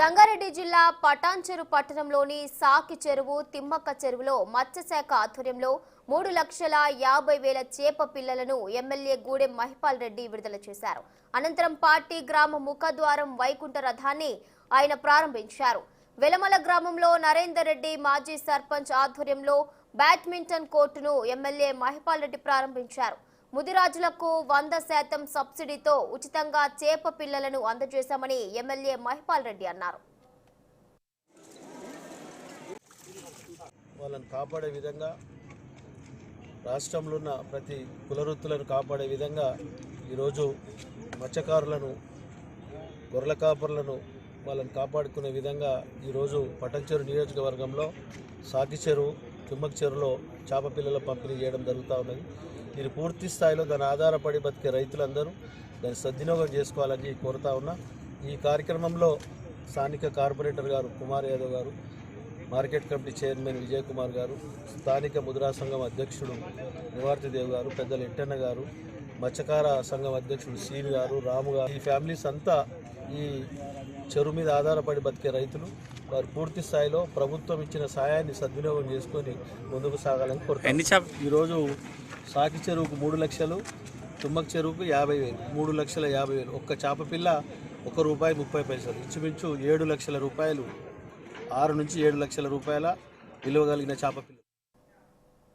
సంగారెడ్డి జిల్లా పటాన్చెరు పట్టణంలోని సాకి చెరువు తిమ్మక్క చెరువులో మత్స్యశాఖ ఆధ్వర్యంలో మూడు లక్షల యాభై వేల చేప పిల్లలను ఎమ్మెల్యే గూడెం మహిపాల్ రెడ్డి విడుదల చేశారు. అనంతరం పార్టీ గ్రామ ముఖద్వారం వైకుంఠ రథాన్ని ఆయన ప్రారంభించారు. వెలమల గ్రామంలో నరేందర్ రెడ్డి మాజీ సర్పంచ్ ఆధ్వర్యంలో బ్యాడ్మింటన్ కోర్టును ఎమ్మెల్యే మహిపాల్ రెడ్డి ప్రారంభించారు. ముదిరాజులకు వంద శాతం సబ్సిడీతో ఉచితంగా చేప పిల్లలను అందజేశామని ఎమ్మెల్యే మహిపాల్ రెడ్డి అన్నారు. వాళ్ళని కాపాడే విధంగా రాష్ట్రంలో ఉన్న ప్రతి కులవృత్తులను కాపాడే విధంగా ఈరోజు మత్స్యకారులను గొర్రెల కాపరులను వాళ్ళని కాపాడుకునే విధంగా ఈరోజు పటంచెరు నియోజకవర్గంలో సాకి చెరువు తిమ్మక చెరువులో చేప పిల్లల పంపిణీ చేయడం జరుగుతూ ఉన్నది. ఇది పూర్తి స్థాయిలో దాని ఆధారపడి బతికే రైతులందరూ దాన్ని సద్వినియోగం చేసుకోవాలని కోరుతా ఉన్నా. ఈ కార్యక్రమంలో స్థానిక corporator garu Kumar Yadav garu market committee chairman Vijay Kumar garu స్థానిక ముద్రా సంఘం అధ్యక్షుడు నివార్తిదేవ్ గారు పెద్దలు ఎట్టన్న గారు మత్స్యకార సంఘం అధ్యక్షుడు సీన్ గారు రాము గారు ఈ ఫ్యామిలీస్ అంతా ఈ చెరువు మీద ఆధారపడి బతికే రైతులు. వారు పూర్తి స్థాయిలో ప్రభుత్వం ఇచ్చిన సాయాన్ని సద్వినియోగం చేసుకొని ముందుకు సాగాలని కోరుతారు ఈరోజు సాకి చెరువుకు మూడు లక్షలు తుమ్మక చెరువుకు యాభై వేలు. మూడు లక్షల యాభై వేలు. ఒక్క చేప పిల్ల ఒక రూపాయి ముప్పై పైసలు. ఇంచుమించు ఏడు లక్షల రూపాయలు. ఆరు నుంచి ఏడు లక్షల రూపాయల విలువ కలిగిన చేప పిల్ల.